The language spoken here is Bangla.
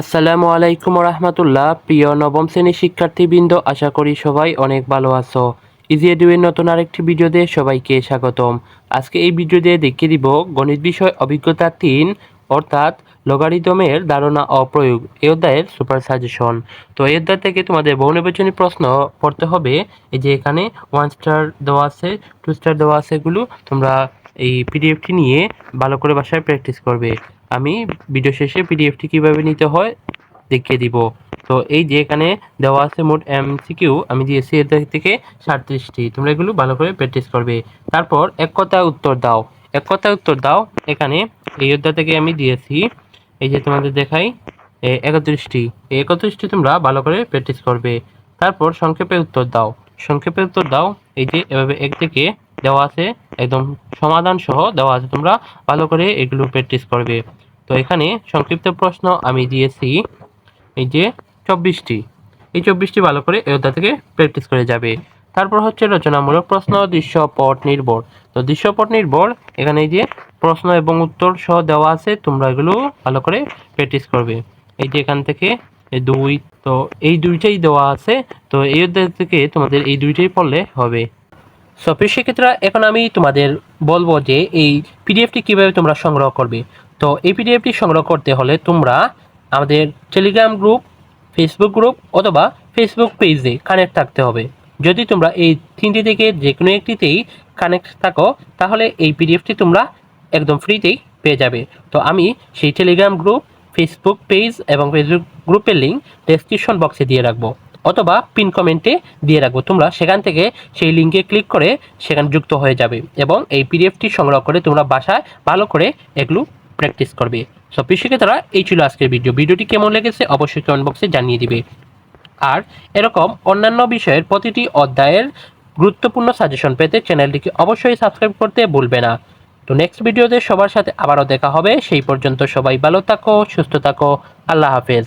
আসসালামু আলাইকুম রহমতুল্লাহ প্রিয় নবম শ্রেণির শিক্ষার্থীবৃন্দ, আশা করি সবাই অনেক ভালো আছো। ইজি এডুয়ের নতুন আরেকটি ভিডিওতে সবাইকে স্বাগতম। আজকে এই ভিডিওতে দেখিয়ে দিব গণিত বিষয় অভিজ্ঞতা তিন, অর্থাৎ লগারিদমের ধারণা অপ্রয়োগ। প্রয়োগ এই অধ্যায়ের সুপার সাজেশন তো এই অধ্যায় থেকে তোমাদের বহু নির্বাচনী প্রশ্ন পড়তে হবে। এই যে এখানে ওয়ান স্টার দেওয়া আছে টু স্টার দেওয়া আছে, এগুলো তোমরা এই পিডিএফটি নিয়ে ভালো করে বাসায় প্র্যাকটিস করবে। আমি ভিডিও শেষে পিডিএফটি কীভাবে নিতে হয় দেখিয়ে দিব। তো এই যে এখানে দেওয়া আছে মোট এমসিকিউ আমি দিয়েছি এর থেকে সাতত্রিশটি তোমরা এগুলো ভালো করে প্র্যাকটিস করবে। তারপর এক কথা উত্তর দাও। এক কথা উত্তর দাও। এখানে এই অধ্যায় থেকে আমি দিয়েছি, এই যে তোমাদের দেখাই একত্রিশটি। এই একত্রিশটি তোমরা ভালো করে প্র্যাকটিস করবে। তারপর সংক্ষেপে উত্তর দাও। সংক্ষেপে উত্তর দাও, এই যে এভাবে এক থেকে দেওয়া আছে, একদম সমাধান সহ দেওয়া আছে। তোমরা ভালো করে এগুলো প্র্যাকটিস করবে। তো এখানে সংক্ষিপ্ত প্রশ্ন আমি দিয়েছি, এই যে চব্বিশটি। এই চব্বিশটি ভালো করে অধ্যায় থেকে প্র্যাকটিস করে যাবে। তারপর হচ্ছে রচনামূলক প্রশ্ন, দৃশ্যপট নির্ভর। তো দৃশ্যপট নির্ভর, এখানে এই যে প্রশ্ন এবং উত্তর সহ দেওয়া আছে, তোমরা এগুলো ভালো করে প্র্যাকটিস করবে। এই যে এখান থেকে দুই, তো এই দুইটাই দেওয়া আছে, তো এই অধ্যায় থেকে তোমাদের এই দুইটাই পড়লে হবে। সো প্রিয় শিক্ষার্থীরা, এখন আমি তোমাদের বলব যে এই পিডিএফটি কীভাবে তোমরা সংগ্রহ করবে। তো এই পিডিএফটি সংগ্রহ করতে হলে তোমরা আমাদের টেলিগ্রাম গ্রুপ ফেসবুক গ্রুপ অথবা ফেসবুক পেজে কানেক্ট থাকতে হবে। যদি তোমরা এই তিনটি থেকে যে কোনো একটিতেই কানেক্ট থাকো, তাহলে এই পিডিএফটি তোমরা একদম ফ্রিতেই পেয়ে যাবে। তো আমি সেই টেলিগ্রাম গ্রুপ ফেসবুক পেজ এবং ফেসবুক গ্রুপের লিঙ্ক ডেসক্রিপশন বক্সে দিয়ে রাখব। অথবা পিন কমেন্টে দিয়ে রাখব। তোমরা সেখান থেকে সেই লিঙ্কে ক্লিক করে সেখানে যুক্ত হয়ে যাবে এবং এই পিডিএফটি সংগ্রহ করে তোমরা বাসায় ভালো করে এগুলো প্র্যাকটিস করবে। সব তারা এই ছিল আজকের ভিডিও ভিডিওটি কেমন লেগেছে অবশ্যই কমেন্ট বক্সে জানিয়ে দিবে। আর এরকম অন্যান্য বিষয়ের প্রতিটি অধ্যায়ের গুরুত্বপূর্ণ সাজেশন পেতে চ্যানেলটিকে অবশ্যই সাবস্ক্রাইব করতে ভুলবে না। তো নেক্সট ভিডিওতে সবার সাথে আবারও দেখা হবে। সেই পর্যন্ত সবাই ভালো থাকো, সুস্থ থাকো। আল্লাহ হাফেজ।